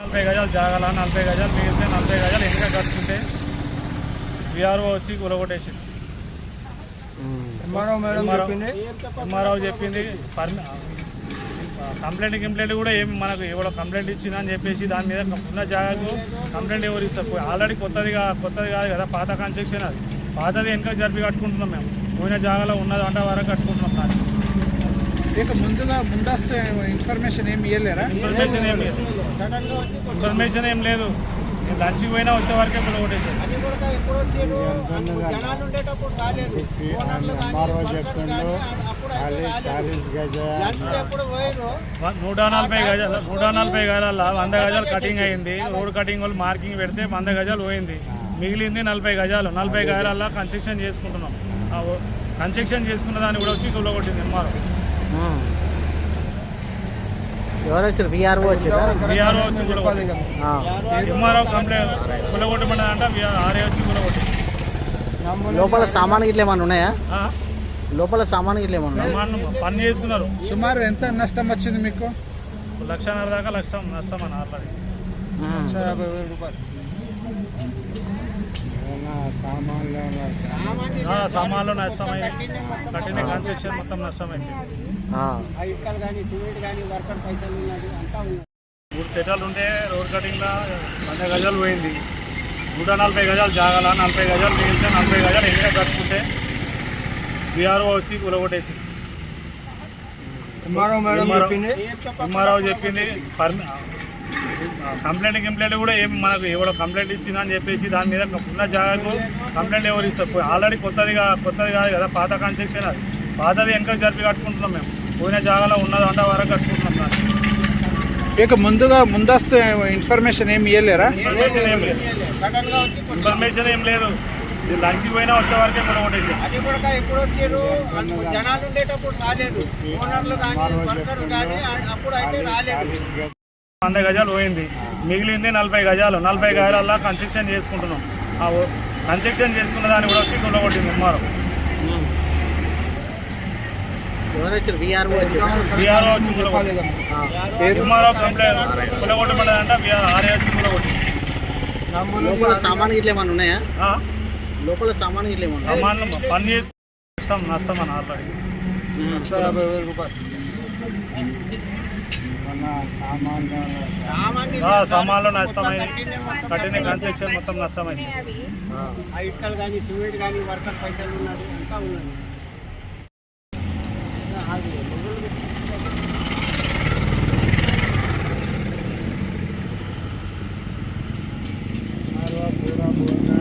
నలభై గజాలు జాగాల నలభై గజాలు మిగిలితే నలభై గజాలు ఎన్నిక కట్టుకుంటే? విఆర్ఓ వచ్చి కూలగొట్టేసి ఎంఆర్ఓ చెప్పింది. కంప్లైంట్ కంప్లైంట్ కూడా ఏమి మనకు ఎవరో కంప్లైంట్ ఇచ్చింది అని చెప్పేసి దాని మీద ఉన్న జాగాకు కంప్లైంట్ ఎవరు ఇస్తారు? ఆల్రెడీ కొత్తదిగా కొత్తది కాదు కదా పాత కన్స్ట్రక్షన్ అది. పాతది వెనక జరిపి కట్టుకుంటున్నాం మేము. పోయిన జాగాలో ఉన్నది అంట వరకు కట్టుకుంటున్నాం దాన్ని. ఇక ముందుగా ముందస్తు ఇన్ఫర్మేషన్ ఏమి ఇవ్వలేరా ఇన్ఫర్మేషన్ ఏం లేదు. ఇన్ఫర్మేషన్ ఏం లేదు. నేను లంచ్కి పోయినా వచ్చే వరకే ఎంఆర్ఓ గజ వ- నూట నలభై గజాలు నూట నలభై గజాల వంద గజాలు కటింగ్ అయింది. రోడ్ కటింగ్ వాళ్ళు మార్కింగ్ పెడితే వంద గజాలు పోయింది. మిగిలింది నలభై గజాలు. నలభై గజాలల్లో కన్స్ట్రక్షన్ చేసుకుంటున్నాం. కన్స్ట్రక్షన్ చేసుకున్న దాన్ని కూడా వచ్చి కుల్లో కొట్టింది. నిర్మాణం ఎవరు వచ్చారు? విఆర్ఓ వచ్చారా విఆర్ఓ వచ్చి కూడా ఎంఆర్ఓ కంప్లైంట్ కుల్లగొట్టమని అంటే ఆర్ఏ వచ్చి లోపల సామాన్ గిట్ల ఏమన్నా ఉన్నాయా? ఆ? లోపల సామాన్ గిట్ల ఏమన్నా పని చేస్తున్నారు. సుమారు ఎంత నష్టం వచ్చింది మీకు? లక్షన్నర దాకా లక్ష నష్టం అని ఆల్రెడీ ఉమ్. యాభై వేల రూపాయలు. సామాన్లు నష్టమైంది కట్టిన కన్స్ట్రక్షన్ మొత్తం నష్టమైంది. ఆ. మూడు సెటాలు ఉంటే రోడ్ కటింగ్లో వంద గజాలు పోయింది. నూట నలభై గజాలు జాగాల నలభై గజాలు మిగిలితే నలభై గజాలు ఎన్నిక కట్టుకుంటే బీఆర్ఓ వచ్చి కూలగొట్టేసి ఎంఆర్ఓ మేడం చెప్పింది? ఎంఆర్ఓ చెప్పింది పర్మి కంప్లైంట్ కంప్లైంట్ కూడా ఏమి మనకు ఎవరో కంప్లైంట్ ఇచ్చింది అని చెప్పేసి దాని మీద ఉన్న జాగాకు కంప్లైంట్ ఎవరు ఇస్తారు? ఆల్రెడీ కొత్తదిగా కొత్తది కాదు కదా పాత కన్స్ట్రక్షన్ అది. పాతది వెనక జరిపి కట్టుకుంటున్నాం మేము. పోయిన జాగాలో ఉన్నది అంట వరకు కట్టుకుంటున్నాం దాన్ని. ఇక ముందుగా ముందస్తు ఇన్ఫర్మేషన్ ఏమి ఇవ్వలేరా ఇన్ఫర్మేషన్ ఏం లేదు. ఇన్ఫర్మేషన్ ఏం లేదు. లంచ్కి పోయినా వచ్చే వరకే కొనగొట్టేసి అది కూడా ఎప్పుడు వచ్చారు? జనాలు ఉండేటప్పుడు రాలేదు. ఓనర్లు కానీ వర్కర్లు కానీ అప్పుడు అయితే రాలేదు. వంద గజాలు పోయింది. మిగిలింది నలభై గజాలు. నలభై గజాలల్లో కన్స్ట్రక్షన్ చేసుకుంటున్నాం. ఆ కన్స్ట్రక్షన్ చేసుకున్న దాన్ని కూడా వచ్చి కొనగొట్టింది నిర్మాణం ఉమ్. ఎవరు వచ్చారు విఆర్ఓ వచ్చారా. బీఆర్ఓ వచ్చి కంప్లైంట్ ఆర్ఏ వచ్చి సామాన్ ఏమన్నా ఉన్నాయా? ఆ? లోపల సామాన్ ఏమన్నా ఉన్నాయా? సామాన్లు పని చేసి నష్టం నష్టం అని ఆల్రెడీ ఉమ్. యాభై వేల రూపాయలు సామాన్లు ఆ, సామాన్లు నష్టమైంది కట్టిన కన్స్ట్రక్షన్ మొత్తం నష్టమైంది ఇటుకలు కానీ సిమెంట్ కానీ వర్కర్ పైసలు ఉన్నది అంతా ఉన్నది పూరా